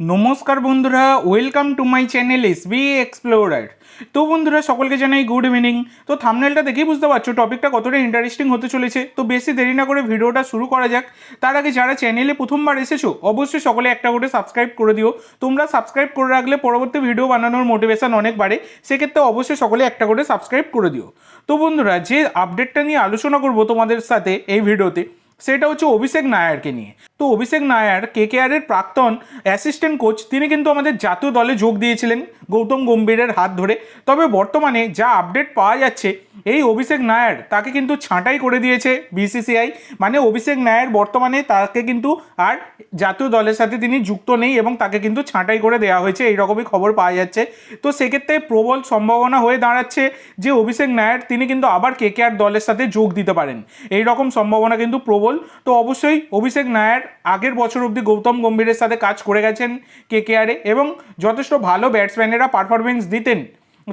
নমস্কার বন্ধুরা welcome to my channel S B explorer তো বন্ধুরা, সকলকে জানাই গুড ইভিনিং তো থামনেলটা দেখেই বুঝতে পারছ টপিকটা কতটা ইন্টারেস্টিং হতে চলেছে। তো বেশি দেরি না করে ভিডিওটা শুরু করা যাক। তার আগে যারা চ্যানেলে প্রথমবার এসেছ, অবশ্যই সকলে একটা করে সাবস্ক্রাইব করে দিও। তোমরা সাবস্ক্রাইব করে রাখলে পরবর্তী ভিডিও বানানোর মোটিভেশন অনেক বাড়ে। সেক্ষেত্রে অবশ্যই সকলে একটা করে সাবস্ক্রাইব করে দিও। তো বন্ধুরা, যে আপডেটটা নিয়ে আলোচনা করব তোমাদের সাথে এই ভিডিওতে, সেটা হচ্ছে অভিষেক নায়ারকে নিয়ে। তো অভিষেক নায়ার কে কে এর প্রাক্তন অ্যাসিস্ট্যান্ট কোচ তিনি কিন্তু আমাদের জাতীয় দলে যোগ দিয়েছিলেন গৌতম গম্ভীরের হাত ধরে। তবে বর্তমানে যা আপডেট পাওয়া যাচ্ছে, এই অভিষেক নায়ার তাকে কিন্তু ছাঁটাই করে দিয়েছে বিসিসিআই মানে অভিষেক নায়ার বর্তমানে তাকে কিন্তু আর জাতীয় দলের সাথে তিনি যুক্ত নেই এবং তাকে কিন্তু ছাঁটাই করে দেওয়া হয়েছে, এই রকমই খবর পাওয়া যাচ্ছে। তো সেক্ষেত্রে প্রবল সম্ভাবনা হয়ে দাঁড়াচ্ছে যে অভিষেক নায়ার, তিনি কিন্তু আবার কে কে আর দলের সাথে যোগ দিতে পারেন। এই রকম সম্ভাবনা কিন্তু প্রবল। তো অবশ্যই অভিষেক নায়ার আগের বছর অবধি গৌতম গম্ভীরের সাথে কাজ করে গেছেন কে কে আরে এবং যথেষ্ট ভালো ব্যাটসম্যানেরা পারফরমেন্স দিতেন।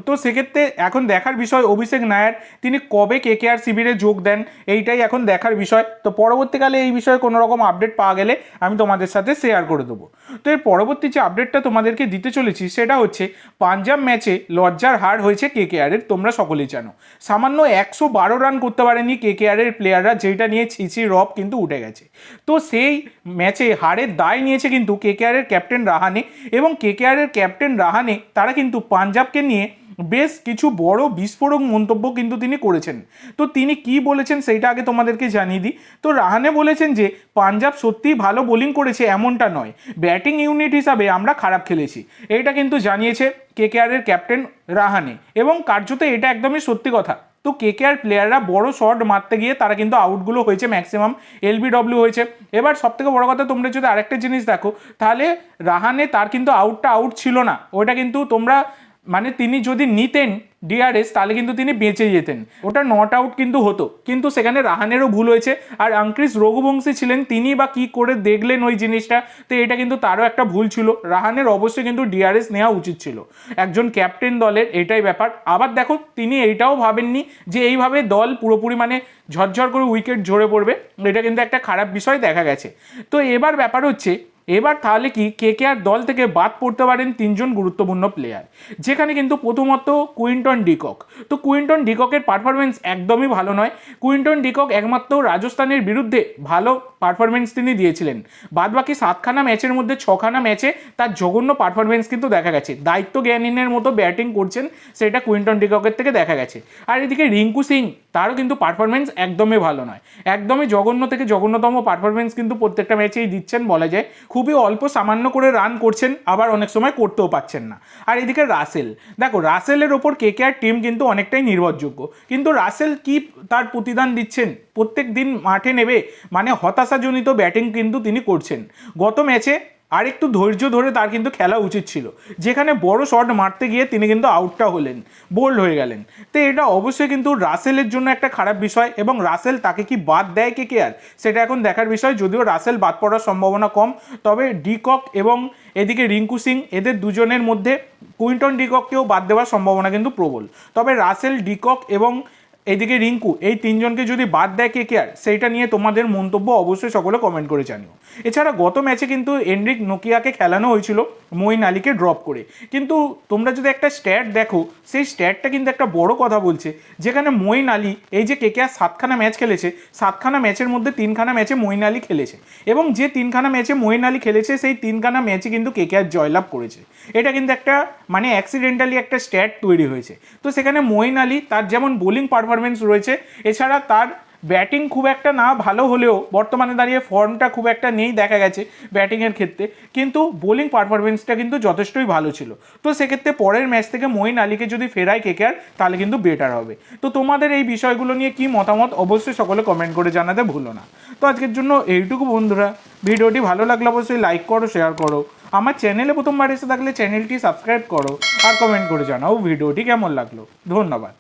তো সেক্ষেত্রে এখন দেখার বিষয় অভিষেক নায়ার, তিনি কবে কে কে আর শিবিরে যোগ দেন, এইটাই এখন দেখার বিষয়। তো পরবর্তীকালে এই বিষয়ে কোনো রকম আপডেট পাওয়া গেলে আমি তোমাদের সাথে শেয়ার করে দেবো। তো এর পরবর্তী যে আপডেটটা তোমাদেরকে দিতে চলেছি, সেটা হচ্ছে পাঞ্জাব ম্যাচে লজ্জার হার হয়েছে কে কে আরের তোমরা সকলেই জানো। সামান্য একশো বারো রান করতে পারেনি কে কে আরের প্লেয়াররা যেটা নিয়ে ছিচি রব কিন্তু উঠে গেছে। তো সেই ম্যাচে হারের দায় নিয়েছে কিন্তু কে কে আরের ক্যাপ্টেন রাহানে, এবং কে কে আরের ক্যাপ্টেন রাহানে, তারা কিন্তু পাঞ্জাবকে নিয়ে বেশ কিছু বড় বিস্ফোরক মন্তব্য কিন্তু তিনি করেছেন। তো তিনি কি বলেছেন সেইটা আগে তোমাদেরকে জানিয়ে দিই। তো রাহানে বলেছেন যে, পাঞ্জাব সত্যিই ভালো বোলিং করেছে এমনটা নয়। ব্যাটিং ইউনিট হিসাবে আমরা খারাপ খেলেছি। এইটা কিন্তু জানিয়েছে কে কে আরের ক্যাপ্টেন রাহানে। এবং কার্যত এটা একদমই সত্যি কথা। তো কে কে আর প্লেয়াররা বড় শট মারতে গিয়ে তারা কিন্তু আউটগুলো হয়েছে ম্যাক্সিমাম। এলবিডব্লিউ হয়েছে। এবার সব থেকে বড় কথা তোমরা যদি আরেকটা জিনিস দেখো, তাহলে রাহানে তার কিন্তু আউটটা আউট ছিল না। ওটা কিন্তু তোমরা মানে তিনি যদি নিতেন ডিআরএস তাহলে কিন্তু তিনি বেঁচে যেতেন। ওটা নট আউট কিন্তু হতো। কিন্তু সেখানে রাহানেরও ভুল হয়েছে। আর আঙ্ক্রিস রঘুবংশী ছিলেন, তিনি বা কি করে দেখলেন ওই জিনিসটা, তো এটা কিন্তু তারও একটা ভুল ছিল। রাহানের অবশ্যই কিন্তু ডিআরএস নেওয়া উচিত ছিল। একজন ক্যাপ্টেন দলের এটাই ব্যাপার। আবার দেখো, তিনি এইটাও ভাবেননি যে এইভাবে দল পুরোপুরি মানে ঝরঝর করে উইকেট ঝরে পড়বে। এটা কিন্তু একটা খারাপ বিষয় দেখা গেছে। তো এবার ব্যাপার হচ্ছে এবার তাহলে কি কে কে আর দল থেকে বাদ পড়তে পারেন তিনজন গুরুত্বপূর্ণ প্লেয়ার যেখানে কিন্তু প্রথমত কুইন্টন ডিকক। তো কুইন্টন ডিককের পারফরমেন্স একদমই ভালো নয়। কুইন্টন ডিকক একমাত্র রাজস্থানের বিরুদ্ধে ভালো পারফরমেন্স তিনি দিয়েছিলেন। বাদবাকি সাতখানা ম্যাচের মধ্যে ছখানা ম্যাচে তার জঘন্য পারফরমেন্স কিন্তু দেখা গেছে। দায়িত্ব জ্ঞানীনের মতো ব্যাটিং করছেন, সেটা কুইন্টন ডিককের থেকে দেখা গেছে। আর এদিকে রিঙ্কু সিং তারও কিন্তু পারফরমেন্স একদমই ভালো নয়। একদমই জঘন্য থেকে জঘন্যতম পারফরমেন্স কিন্তু প্রত্যেকটা ম্যাচেই দিচ্ছেন বলা যায়। খুবই অল্প সামান্য করে রান করছেন, আবার অনেক সময় করতেও পাচ্ছেন না। আর এদিকে রাসেল, দেখো রাসেলের ওপর কে কে আর টিম কিন্তু অনেকটাই নির্ভরযোগ্য। কিন্তু রাসেল কি তার প্রতিদান দিচ্ছেন? প্রত্যেক দিন মাঠে নেবে? মানে হতাশাজনিত ব্যাটিং কিন্তু তিনি করছেন। গত ম্যাচে আর একটু ধৈর্য ধরে তার কিন্তু খেলা উচিত ছিল। যেখানে বড় শট মারতে গিয়ে তিনি কিন্তু আউটটা হলেন বোল্ড হয়ে গেলেন। তো এটা অবশ্যই কিন্তু রাসেলের জন্য একটা খারাপ বিষয় এবং রাসেল তাকে কি বাদ দেয় কে কে আর? সেটা এখন দেখার বিষয়, যদিও রাসেল বাদ পড়ার সম্ভাবনা কম। তবে ডিকক এবং এদিকে রিঙ্কু সিং, এদের দুজনের মধ্যে কুইন্টন ডিকককেও বাদ দেওয়ার সম্ভাবনা কিন্তু প্রবল। তবে রাসেল, ডিকক এবং এদিকে রিঙ্কু, এই তিনজনকে যদি বাদ দেয় কে কে আর, সেইটা নিয়ে তোমাদের মন্তব্য অবশ্যই সকলে কমেন্ট করে জানিও। এছাড়া গত ম্যাচে কিন্তু এনরিক নোকিয়াকে খেলানো হয়েছিল মঈন আলীকে ড্রপ করে। কিন্তু তোমরা যদি একটা স্ট্যাট দেখো, সেই স্ট্যাটটা কিন্তু একটা বড় কথা বলছে, যেখানে মঈন আলী, এই যে কে কে আর সাতখানা ম্যাচ খেলেছে, সাতখানা ম্যাচের মধ্যে তিনখানা ম্যাচে মঈন আলী খেলেছে। এবং যে তিনখানা ম্যাচে মঈন আলী খেলেছে, সেই তিনখানা ম্যাচে কিন্তু কে কে আর জয়লাভ করেছে। এটা কিন্তু একটা মানে অ্যাক্সিডেন্টালি একটা স্ট্যাট তৈরি হয়েছে। তো সেখানে মঈন আলী, তার যেমন বোলিং পারফরমেন্স রয়েছে। এছাড়া তার ব্যাটিং খুব একটা না ভালো হলেও বর্তমানে দাঁড়িয়ে ফর্মটা খুব একটা নেই দেখা গেছে ব্যাটিংয়ের ক্ষেত্রে। কিন্তু বোলিং পারফরমেন্সটা কিন্তু যথেষ্টই ভালো ছিল। তো সেক্ষেত্রে পরের ম্যাচ থেকে মঈন আলীকে যদি ফেরায় কেকেআর তাহলে কিন্তু বেটার হবে। তো তোমাদের এই বিষয়গুলো নিয়ে কি মতামত অবশ্যই সকলে কমেন্ট করে জানাতে ভুলো না। তো আজকের জন্য এইটুকু বন্ধুরা। ভিডিওটি ভালো লাগলে অবশ্যই লাইক করো শেয়ার করো। আমার চ্যানেলে প্রথমবার এসে থাকলে চ্যানেলটি সাবস্ক্রাইব করো আর কমেন্ট করে জানাও ভিডিওটি কেমন লাগল। ধন্যবাদ।